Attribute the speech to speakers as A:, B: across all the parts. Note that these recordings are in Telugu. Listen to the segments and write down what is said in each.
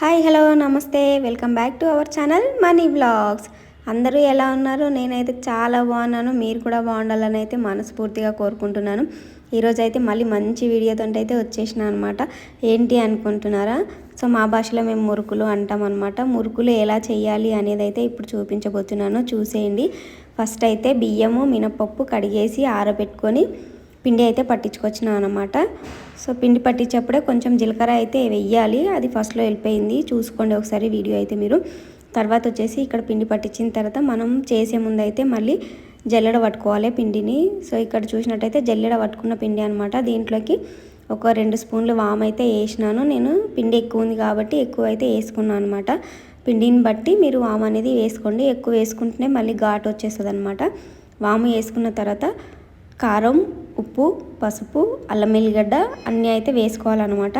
A: Hi hello namaste. Welcome back to our channel money blogs అందరూ ఎలా ఉన్నారు? నేనైతే చాలా బాగున్నాను. మీరు కూడా బాగుండాలని అయితే మనస్ఫూర్తిగా కోరుకుంటున్నాను. ఈరోజు అయితే మళ్ళీ మంచి వీడియోతో అయితే వచ్చేసిన అనమాట ఏంటి అనుకుంటున్నారా? సో మా భాషలో మేము మురుకులు అంటాం అనమాట మురుకులు ఎలా చేయాలి అనేది అయితే ఇప్పుడు చూపించబోతున్నాను. చూసేయండి. ఫస్ట్ అయితే బియ్యము మినపప్పు కడిగేసి ఆరబెట్టుకొని పిండి అయితే పట్టించుకొచ్చినాను అనమాట సో పిండి పట్టించేప్పుడే కొంచెం జీలకర్ర అయితే వెయ్యాలి. అది ఫస్ట్లో వెళ్ళిపోయింది. చూసుకోండి ఒకసారి వీడియో అయితే మీరు. తర్వాత వచ్చేసి ఇక్కడ పిండి పట్టించిన తర్వాత మనం చేసే ముందు అయితే మళ్ళీ జల్లెడ పట్టుకోవాలి పిండిని. సో ఇక్కడ చూసినట్టయితే జల్లెడ పట్టుకున్న పిండి అనమాట దీంట్లోకి ఒక రెండు స్పూన్లు వామ్ అయితే వేసినాను. నేను పిండి ఎక్కువ ఉంది కాబట్టి ఎక్కువ అయితే వేసుకున్నాను అనమాట పిండిని బట్టి మీరు వామ్ అనేది వేసుకోండి. ఎక్కువ వేసుకుంటేనే మళ్ళీ ఘాటు వచ్చేస్తుంది అనమాట వాము వేసుకున్న తర్వాత కారం ఉప్పు పసుపు అల్లం ఎల్లిగడ్డ అన్నీ అయితే వేసుకోవాలన్నమాట.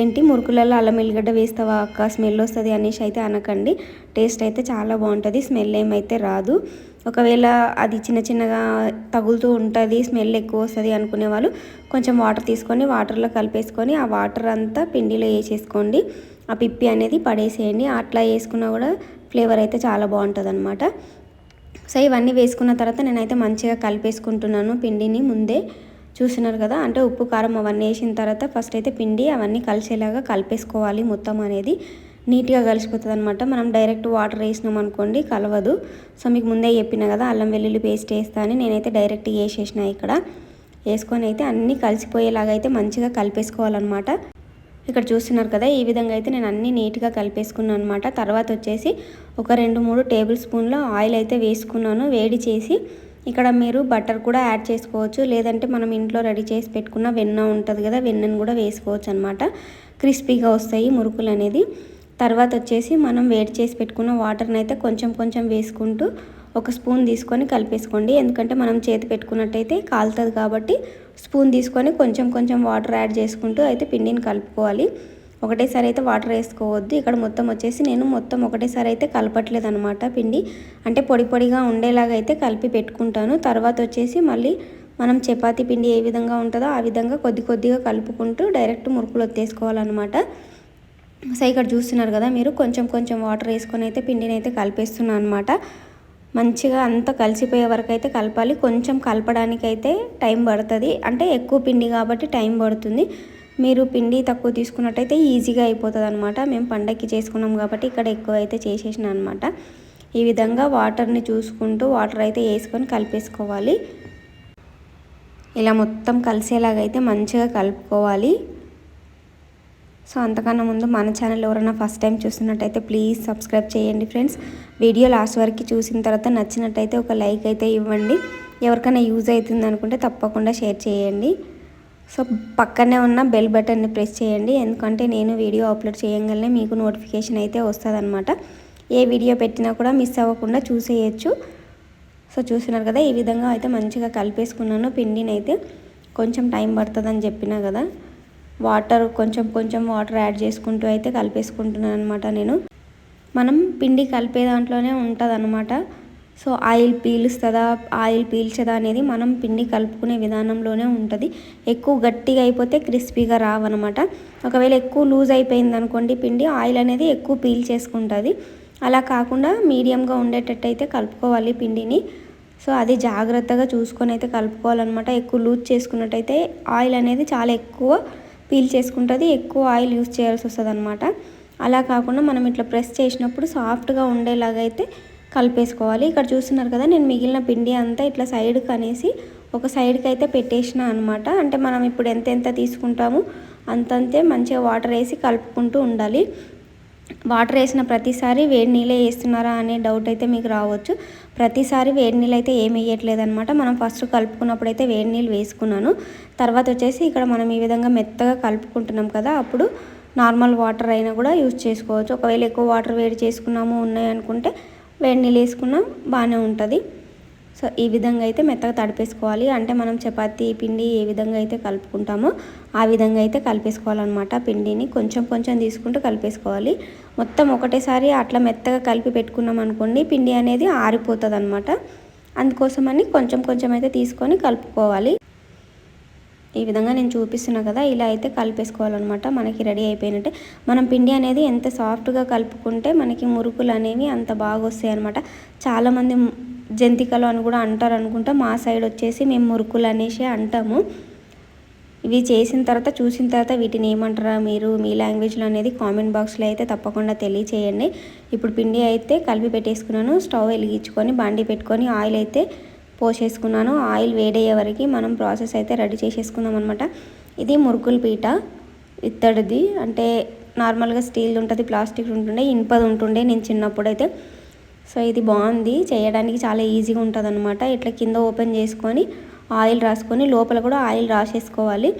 A: ఏంటి? మురుకులలో అల్లం ఎల్లిగడ్డ వేస్తావా అక్క? స్మెల్ వస్తుంది అనేసి అయితే అనకండి. టేస్ట్ అయితే చాలా బాగుంటుంది. స్మెల్ ఏమైతే రాదు. ఒకవేళ అది చిన్న చిన్నగా తగులుతూ ఉంటుంది స్మెల్ ఎక్కువ వస్తుంది అనుకునే వాళ్ళు కొంచెం వాటర్ తీసుకొని వాటర్లో కలిపేసుకొని ఆ వాటర్ అంతా పిండిలో వేసేసుకోండి. ఆ పిప్పి అనేది పడేసేయండి. అట్లా వేసుకున్నా కూడా ఫ్లేవర్ అయితే చాలా బాగుంటుంది అనమాట సో ఇవన్నీ వేసుకున్న తర్వాత నేనైతే మంచిగా కలిపేసుకుంటున్నాను పిండిని ముందే. చూసినారు కదా అంటే ఉప్పు కారం అవన్నీ వేసిన తర్వాత ఫస్ట్ అయితే పిండి అవన్నీ కలిసేలాగా కలిపేసుకోవాలి మొత్తం అనేది. నీట్గా కలిసిపోతుంది అనమాట మనం డైరెక్ట్ వాటర్ వేసినాం అనుకోండి కలవదు. సో మీకు ముందే చెప్పిన కదా అల్లం వెల్లుల్లి పేస్ట్ వేస్తా అని నేనైతే డైరెక్ట్ వేసేసిన ఇక్కడ. వేసుకొని అయితే అన్నీ కలిసిపోయేలాగా అయితే మంచిగా కలిపేసుకోవాలన్నమాట. ఇక్కడ చూస్తున్నారు కదా ఈ విధంగా అయితే నేను అన్నీ నీట్గా కలిపేసుకున్నాను అనమాట తర్వాత వచ్చేసి ఒక రెండు మూడు టేబుల్ స్పూన్ల ఆయిల్ అయితే వేసుకున్నాను వేడి చేసి. ఇక్కడ మీరు బటర్ కూడా యాడ్ చేసుకోవచ్చు లేదంటే మనం ఇంట్లో రెడీ చేసి పెట్టుకున్న వెన్న ఉంటుంది కదా వెన్నను కూడా వేసుకోవచ్చు అనమాట క్రిస్పీగా వస్తాయి మురుకులు అనేది. తర్వాత వచ్చేసి మనం వేడి చేసి పెట్టుకున్న వాటర్ని అయితే కొంచెం కొంచెం వేసుకుంటూ ఒక స్పూన్ తీసుకొని కలిపేసుకోండి. ఎందుకంటే మనం చేతి పెట్టుకున్నట్టయితే కాలుతుంది కాబట్టి స్పూన్ తీసుకొని కొంచెం కొంచెం వాటర్ యాడ్ చేసుకుంటూ అయితే పిండిని కలుపుకోవాలి. ఒకటేసారి అయితే వాటర్ వేసుకోవద్దు. ఇక్కడ మొత్తం వచ్చేసి నేను మొత్తం ఒకటేసారి అయితే కలపట్లేదు అనమాట పిండి. అంటే పొడి పొడిగా ఉండేలాగా అయితే కలిపి పెట్టుకుంటాను. తర్వాత వచ్చేసి మళ్ళీ మనం చపాతీ పిండి ఏ విధంగా ఉంటుందో ఆ విధంగా కొద్ది కొద్దిగా కలుపుకుంటూ డైరెక్ట్ మురుకులు వచ్చేసుకోవాలన్నమాట సో ఇక్కడ చూస్తున్నారు కదా మీరు కొంచెం కొంచెం వాటర్ వేసుకొని అయితే పిండిని అయితే కలిపేస్తున్నాను అనమాట మంచిగా అంతా కలిసిపోయే వరకు అయితే కలపాలి. కొంచెం కలపడానికి అయితే టైం పడుతుంది. అంటే ఎక్కువ పిండి కాబట్టి టైం పడుతుంది. మీరు పిండి తక్కువ తీసుకున్నట్టయితే ఈజీగా అయిపోతుంది అనమాట మేము పండగకి చేసుకున్నాం కాబట్టి ఇక్కడ ఎక్కువ అయితే చేసేసిన అనమాట ఈ విధంగా వాటర్ని చూసుకుంటూ వాటర్ అయితే వేసుకొని కలిపేసుకోవాలి. ఇలా మొత్తం కలిసేలాగైతే మంచిగా కలుపుకోవాలి. సో అంతకన్నా ముందు మన ఛానల్ ఎవరైనా ఫస్ట్ టైం చూస్తున్నట్టయితే ప్లీజ్ సబ్స్క్రైబ్ చేయండి ఫ్రెండ్స్ వీడియో లాస్ట్ వరకు చూసిన తర్వాత నచ్చినట్టయితే ఒక లైక్ అయితే ఇవ్వండి. ఎవరికైనా యూజ్ అవుతుంది అనుకుంటే తప్పకుండా షేర్ చేయండి. సో పక్కనే ఉన్న బెల్ బటన్ని ప్రెస్ చేయండి. ఎందుకంటే నేను వీడియో అప్లోడ్ చేయగలనే మీకు నోటిఫికేషన్ అయితే వస్తుంది ఏ వీడియో పెట్టినా కూడా మిస్ అవ్వకుండా చూసేయచ్చు. సో చూసినారు కదా ఈ విధంగా అయితే మంచిగా కలిపేసుకున్నాను. పిండిని అయితే కొంచెం టైం పడుతుందని చెప్పినా కదా. వాటర్ కొంచెం కొంచెం వాటర్ యాడ్ చేసుకుంటూ అయితే కలిపేసుకుంటున్నాను అనమాట నేను. మనం పిండి కలిపే దాంట్లోనే ఉంటుంది అనమాట సో ఆయిల్ పీలుస్తుందా ఆయిల్ పీల్చదా అనేది మనం పిండి కలుపుకునే విధానంలోనే ఉంటుంది. ఎక్కువ గట్టిగా అయిపోతే క్రిస్పీగా రావన్నమాట. ఒకవేళ ఎక్కువ లూజ్ అయిపోయింది అనుకోండి పిండి ఆయిల్ అనేది ఎక్కువ పీల్ చేసుకుంటుంది అలా కాకుండా మీడియంగా ఉండేటట్టు అయితే కలుపుకోవాలి పిండిని. సో అది జాగ్రత్తగా చూసుకొని అయితే కలుపుకోవాలన్నమాట. ఎక్కువ లూజ్ చేసుకున్నట్టయితే ఆయిల్ అనేది చాలా ఎక్కువ పీల్ చేసుకుంటుంది ఎక్కువ ఆయిల్ యూస్ చేయాల్సి వస్తుంది అనమాట అలా కాకుండా మనం ఇట్లా ప్రెస్ చేసినప్పుడు సాఫ్ట్గా ఉండేలాగా అయితే కలిపేసుకోవాలి. ఇక్కడ చూస్తున్నారు కదా నేను మిగిలిన పిండి అంతా ఇట్లా సైడ్కి అనేసి ఒక సైడ్కి అయితే పెట్టేసిన అనమాట అంటే మనం ఇప్పుడు ఎంత ఎంత తీసుకుంటామో అంతంతే మంచిగా వాటర్ వేసి కలుపుకుంటూ ఉండాలి. వాటర్ వేసిన ప్రతిసారి వేడి నీళ్ళే వేస్తున్నారా అనే డౌట్ అయితే మీకు రావచ్చు. ప్రతిసారి వేడి నీళ్ళు అయితే ఏం వేయట్లేదు అనమాట మనం ఫస్ట్ కలుపుకున్నప్పుడు అయితే వేడి నీళ్ళు వేసుకున్నాను. తర్వాత వచ్చేసి ఇక్కడ మనం ఈ విధంగా మెత్తగా కలుపుకుంటున్నాం కదా అప్పుడు నార్మల్ వాటర్ అయినా కూడా యూజ్ చేసుకోవచ్చు. ఒకవేళ ఎక్కువ వాటర్ వేడి చేసుకున్నాము ఉన్నాయి అనుకుంటే వేడి నీళ్ళు వేసుకున్నా బాగానే ఉంటుంది. సో ఈ విధంగా అయితే మెత్తగా తడిపేసుకోవాలి. అంటే మనం చపాతీ పిండి ఏ విధంగా అయితే కలుపుకుంటామో ఆ విధంగా అయితే కలిపేసుకోవాలన్నమాట పిండిని. కొంచెం కొంచెం తీసుకుంటూ కలిపేసుకోవాలి. మొత్తం ఒకటేసారి అట్లా మెత్తగా కలిపి పెట్టుకున్నాం అనుకోండి పిండి అనేది ఆరిపోతుంది అనమాట అందుకోసమని కొంచెం కొంచెం అయితే తీసుకొని కలుపుకోవాలి. ఈ విధంగా నేను చూపిస్తున్నా కదా ఇలా అయితే కలిపేసుకోవాలన్నమాట. మనకి రెడీ అయిపోయినట్టే. మనం పిండి అనేది ఎంత సాఫ్ట్గా కలుపుకుంటే మనకి మురుకులు అనేవి అంత బాగా వస్తాయి అనమాట చాలామంది జంతికలు అని కూడా అంటారు అనుకుంటా. మా సైడ్ వచ్చేసి మేము మురుకులు అనేసి అంటాము. ఇవి చేసిన తర్వాత చూసిన తర్వాత వీటిని ఏమంటారా మీరు? మీ లాంగ్వేజ్లో అనేది కామెంట్ బాక్స్లో అయితే తప్పకుండా తెలియచేయండి. ఇప్పుడు పిండి అయితే కలిపి పెట్టేసుకున్నాను. స్టవ్ వెలిగించుకొని బండి పెట్టుకొని ఆయిల్ అయితే పోసేసుకున్నాను. ఆయిల్ వేడయ్యే వరకు మనం ప్రాసెస్ అయితే రెడీ చేసేసుకుందాం అనమాట ఇది మురుకుల పీట. ఇత్తడిది. అంటే నార్మల్గా స్టీల్ ఉంటుంది ప్లాస్టిక్ ఉంటుండే ఇనుపది ఉంటుండే నేను చిన్నప్పుడు అయితే సో ఇది బాగుంది. చేయడానికి చాలా ఈజీగా ఉంటుంది అనమాట ఇట్లా కింద ఓపెన్ చేసుకొని ఆయిల్ రాసుకొని లోపల కూడా ఆయిల్ రాసేసుకోవాలి.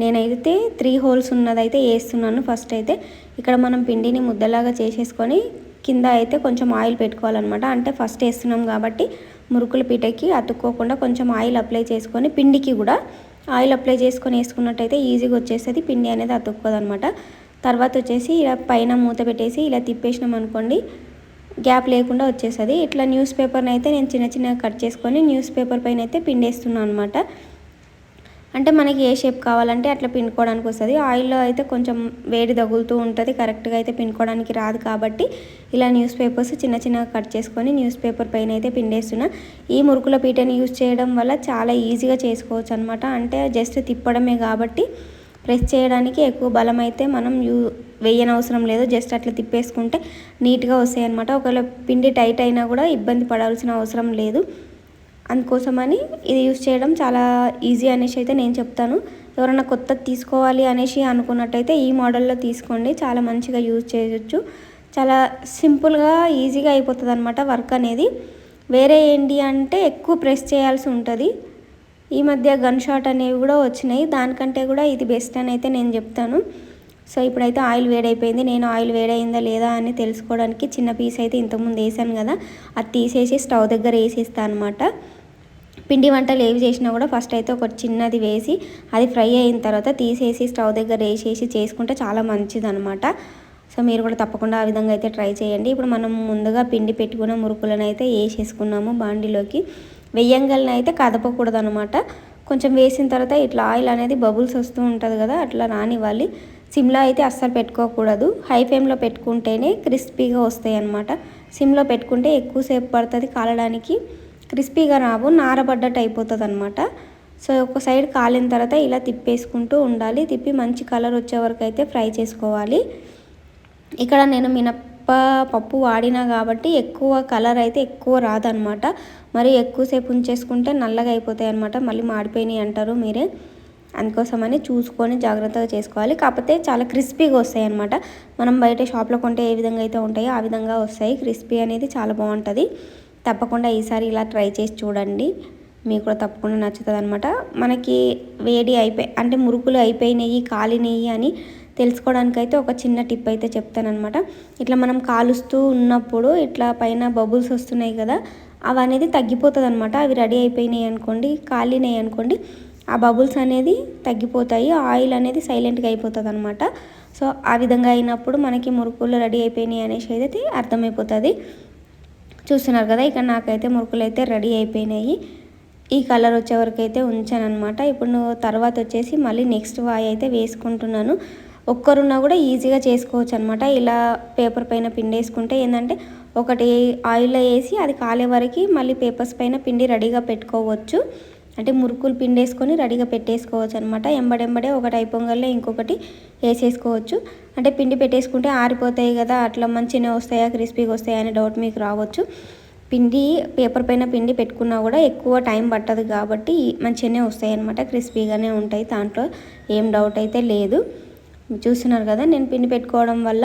A: నేనైతే త్రీ హోల్స్ ఉన్నదైతే వేస్తున్నాను ఫస్ట్ అయితే. ఇక్కడ మనం పిండిని ముద్దలాగా చేసేసుకొని కింద అయితే కొంచెం ఆయిల్ పెట్టుకోవాలన్నమాట. అంటే ఫస్ట్ వేస్తున్నాం కాబట్టి మురుకుల పీటకి అతుక్కోకుండా కొంచెం ఆయిల్ అప్లై చేసుకొని పిండికి కూడా ఆయిల్ అప్లై చేసుకొని వేసుకున్నట్టయితే ఈజీగా వచ్చేస్తుంది. పిండి అనేది అతుక్కోదు అనమాట తర్వాత వచ్చేసి ఇలా పైన మూత పెట్టేసి ఇలా తిప్పేసినాం అనుకోండి గ్యాప్ లేకుండా వచ్చేస్తుంది ఇట్లా న్యూస్ పేపర్ని అయితే నేను చిన్న చిన్నగా కట్ చేసుకొని న్యూస్ పేపర్ పైన అయితే పిండేస్తున్నాను అనమాట అంటే మనకి ఏ షేప్ కావాలంటే అట్లా పిండుకోవడానికి వస్తుంది. ఆయిల్లో అయితే కొంచెం వేడి తగులుతూ ఉంటుంది. కరెక్ట్గా అయితే పిండుకోవడానికి రాదు కాబట్టి ఇలా న్యూస్ పేపర్స్ చిన్న చిన్నగా కట్ చేసుకొని న్యూస్ పేపర్ పైన అయితే పిండేస్తున్నా. ఈ మురుకుల పీటని యూజ్ చేయడం వల్ల చాలా ఈజీగా చేసుకోవచ్చు అనమాట అంటే జస్ట్ తిప్పడమే కాబట్టి ప్రెస్ చేయడానికి ఎక్కువ బలం అయితే మనం యూ వేయనవసరం లేదు. జస్ట్ అట్లా తిప్పేసుకుంటే నీట్గా వస్తాయి అనమాట ఒకవేళ పిండి టైట్ అయినా కూడా ఇబ్బంది పడాల్సిన అవసరం లేదు. అందుకోసమని ఇది యూస్ చేయడం చాలా ఈజీ అనేసి అయితే నేను చెప్తాను. ఎవరైనా కొత్తది తీసుకోవాలి అనేసి అనుకున్నట్టయితే ఈ మోడల్లో తీసుకోండి. చాలా మంచిగా యూజ్ చేయొచ్చు. చాలా సింపుల్గా ఈజీగా అయిపోతుంది అనమాట వర్క్ అనేది. వేరే ఏంటి అంటే ఎక్కువ ప్రెస్ చేయాల్సి ఉంటుంది. ఈ మధ్య గన్ షాట్ అనేవి కూడా వచ్చినాయి. దానికంటే కూడా ఇది బెస్ట్ అని అయితే నేను చెప్తాను. సో ఇప్పుడైతే ఆయిల్ వేడైపోయింది. నేను ఆయిల్ వేడైందా లేదా అని తెలుసుకోవడానికి చిన్న పీస్ అయితే ఇంతకుముందు వేసాను కదా. అది తీసేసి స్టవ్ దగ్గర వేసేస్తాను అనమాట పిండి వంటలు ఏవి చేసినా కూడా ఫస్ట్ అయితే ఒక చిన్నది వేసి అది ఫ్రై అయిన తర్వాత తీసేసి స్టవ్ దగ్గర వేసేసి చేసుకుంటే చాలా మంచిది అనమాట సో మీరు కూడా తప్పకుండా ఆ విధంగా అయితే ట్రై చేయండి. ఇప్పుడు మనం ముందుగా పిండి పెట్టుకున్న మురుకులను అయితే వేసేసుకున్నాము బాండిలోకి. వెయ్యంగల్ని అయితే కదపకూడదు అనమాట కొంచెం వేసిన తర్వాత ఇట్లా ఆయిల్ అనేది బబుల్స్ వస్తూ ఉంటుంది కదా అట్లా రానివ్వాలి. సిమ్లో అయితే అస్సలు పెట్టుకోకూడదు. హై ఫ్లేమ్లో పెట్టుకుంటేనే క్రిస్పీగా వస్తాయి అనమాట సిమ్లో పెట్టుకుంటే ఎక్కువసేపు పడుతుంది కాలడానికి క్రిస్పీగా రావు నారబడ్డట్టు అయిపోతుంది అనమాట సో ఒక సైడ్ కాలిన తర్వాత ఇలా తిప్పేసుకుంటూ ఉండాలి. తిప్పి మంచి కలర్ వచ్చే వరకు అయితే ఫ్రై చేసుకోవాలి. ఇక్కడ నేను మినప్ప పప్పు వాడినా కాబట్టి ఎక్కువ కలర్ అయితే ఎక్కువ రాదనమాట మరి ఎక్కువసేపు ఉంచేసుకుంటే నల్లగా అయిపోతాయి అనమాట మళ్ళీ మాడిపోయినాయి అంటారు మీరే. అందుకోసమని చూసుకొని జాగ్రత్తగా చేసుకోవాలి. కాకపోతే చాలా క్రిస్పీగా వస్తాయి అనమాట మనం బయట షాప్లో కొంటే ఏ విధంగా అయితే ఉంటాయో ఆ విధంగా వస్తాయి. క్రిస్పీ అనేది చాలా బాగుంటుంది. తప్పకుండా ఈసారి ఇలా ట్రై చేసి చూడండి. మీకు కూడా తప్పకుండా నచ్చుతుంది అనమాట మనకి వేడి అయిపోయి అంటే మురుకులు అయిపోయినాయి కాలినాయి అని తెలుసుకోవడానికి అయితే ఒక చిన్న టిప్ అయితే చెప్తానమాట ఇట్లా మనం కాలుస్తూ ఉన్నప్పుడు ఇట్లా పైన బబుల్స్ వస్తున్నాయి కదా అవి అనేది తగ్గిపోతుంది అనమాట అవి రెడీ అయిపోయినాయి అనుకోండి కాలినాయి అనుకోండి ఆ బబుల్స్ అనేది తగ్గిపోతాయి ఆయిల్ అనేది సైలెంట్గా అయిపోతుంది అనమాట సో ఆ విధంగా అయినప్పుడు మనకి మురుకులు రెడీ అయిపోయినాయి అనేసి అయితే అర్థమైపోతుంది. చూస్తున్నారు కదా ఇక్కడ నాకైతే మురుకులు అయితే రెడీ అయిపోయినాయి. ఈ కలర్ వచ్చే వరకు అయితే ఉంచాను అనమాట ఇప్పుడు తర్వాత వచ్చేసి మళ్ళీ నెక్స్ట్ వాయి అయితే వేసుకుంటున్నాను. ఒక్కరున్నా కూడా ఈజీగా చేసుకోవచ్చు అనమాట ఇలా పేపర్ పైన పిండి వేసుకుంటే ఏంటంటే ఒకటి ఆయిల్లో వేసి అది కాలే వరకు మళ్ళీ పేపర్స్ పైన పిండి రెడీగా పెట్టుకోవచ్చు. అంటే మురుకులు పిండి వేసుకొని రెడీగా పెట్టేసుకోవచ్చు అనమాట ఎంబడెంబడే ఒకటి అయిపోగానే ఇంకొకటి వేసేసుకోవచ్చు. అంటే పిండి పెట్టేసుకుంటే ఆరిపోతాయి కదా అట్లా మంచిగా వస్తాయా క్రిస్పీగా వస్తాయా అనే డౌట్ మీకు రావచ్చు. పిండి పేపర్ పైన పిండి పెట్టుకున్నా కూడా ఎక్కువ టైం పట్టదు కాబట్టి మంచిగానే వస్తాయి అనమాట క్రిస్పీగానే ఉంటాయి. దాంట్లో ఏం డౌట్ అయితే లేదు. చూస్తున్నారు కదా నేను పిండి పెట్టుకోవడం వల్ల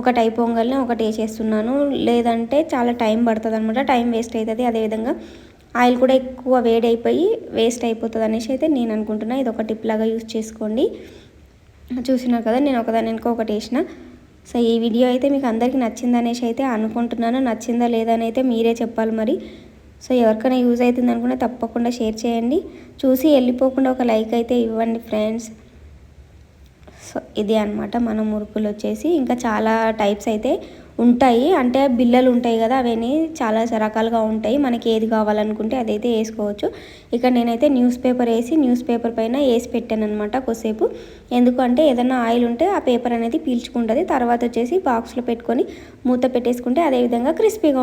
A: ఒకటి అయిపోగానే ఒకటి వేసేస్తున్నాను. లేదంటే చాలా టైం పడుతుంది అనమాట టైం వేస్ట్ అవుతుంది. అదేవిధంగా ఆయిల్ కూడా ఎక్కువ వేడి అయిపోయి వేస్ట్ అయిపోతుంది అనేసి అయితే నేను అనుకుంటున్నా. ఇది ఒక టిప్ లాగా యూస్ చేసుకోండి. చూసినారు కదా నేను ఒకదాని వెనుక ఒకటి వేసిన. సో ఈ వీడియో అయితే మీకు అందరికీ నచ్చింది అనేసి అయితే అనుకుంటున్నాను. నచ్చిందా లేదా అని అయితే మీరే చెప్పాలి మరి. సో ఎవరికైనా యూజ్ అవుతుంది అనుకుంటే తప్పకుండా షేర్ చేయండి. చూసి వెళ్ళిపోకుండా ఒక లైక్ అయితే ఇవ్వండి ఫ్రెండ్స్. సో ఇది అనమాట మన మురుకులు వచ్చేసి ఇంకా చాలా టైప్స్ అయితే ఉంటాయి. అంటే బిల్లలు ఉంటాయి కదా అవన్నీ చాలా రకాలుగా ఉంటాయి. మనకి ఏది కావాలనుకుంటే అదైతే వేసుకోవచ్చు. ఇక్కడ నేనైతే న్యూస్ పేపర్ వేసి న్యూస్ పేపర్ పైన వేసి పెట్టాను అనమాట కొద్దిసేపు. ఎందుకంటే ఏదైనా ఆయిల్ ఉంటే ఆ పేపర్ అనేది పీల్చుకుంటుంది. తర్వాత వచ్చేసి బాక్స్లో పెట్టుకొని మూత పెట్టేసుకుంటే అదేవిధంగా క్రిస్పీగా